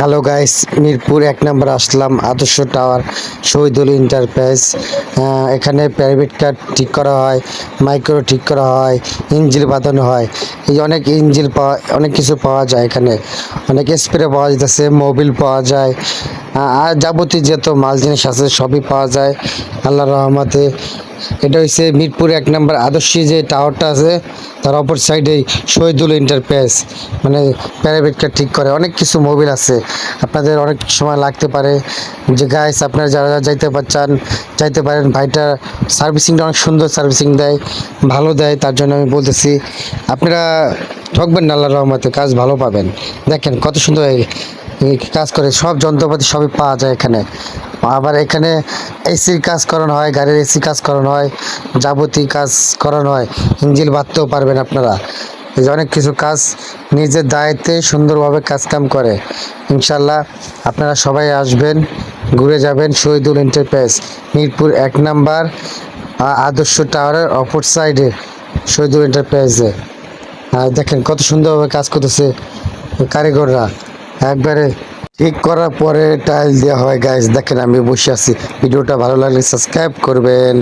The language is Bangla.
হ্যালো গাইস, মিরপুর এক নম্বর আসলাম, আদর্শ টাওয়ার, শহীদুল ইন্টারপ্রাইজ এখানে প্রাইভেট কার ঠিক করা হয় মাইক্রো ঠিক করা হয়, ইঞ্জিল বাঁধানো হয়। এই অনেক ইঞ্জিল পাওয়া, অনেক কিছু পাওয়া যায় এখানে। অনেক স্প্রে পাওয়া যেতেছে মোবিল পাওয়া যায়। আর যাবতীয় যত মাল জিনিস আছে সবই পাওয়া যায়। আল্লাহ রহমতে। এটা হচ্ছে মিরপুর এক নম্বর আদর্শী যে টাওয়ারটা আছে, তার অপর সাইডে শহীদুল এন্টারপ্রাইজ মানে কার ঠিক করে। অনেক কিছু মোবিল আছে। আপনাদের অনেক সময় লাগতে পারে। যে গাইস আপনারা যারা যারা যাইতে পারছেন যাইতে পারেন, ভাইটা সার্ভিসিংটা অনেক সুন্দর সার্ভিসিং দেয়, ভালো দেয়, তার জন্য আমি বলতেছি, আপনারা ঠকবেন না আল্লাহ রহমতে, কাজ ভালো পাবেন। দেখেন কত সুন্দর কাজ করে, সব যন্ত্রপাতি সবই পাওয়া যায় এখানে। আবার এখানে এসির কাজ করানো হয়, গাড়ির এসি কাজ করানো হয়, যাবতীয় কাজ করানো হয় ইঞ্জিল বাঁধতেও পারবেন আপনারা। অনেক কিছু কাজ নিজের দায়িত্বে সুন্দরভাবে কাজ কাম করে। ইনশাল্লাহ আপনারা সবাই আসবেন, ঘুরে যাবেন শহীদুল এন্টারপ্রাইজ, মিরপুর এক নাম্বার আদর্শ টাওয়ারের অপর সাইডে শহীদুল এন্টারপ্রাইজে। দেখেন কত সুন্দরভাবে কাজ করতেছে কারিগররা। একবারে ঠিক করার পরে টাইল দেওয়া হয় গাইজ দেখেন আমি বসে আছি। ভিডিওটা ভালো লাগলে সাবস্ক্রাইব করবেন।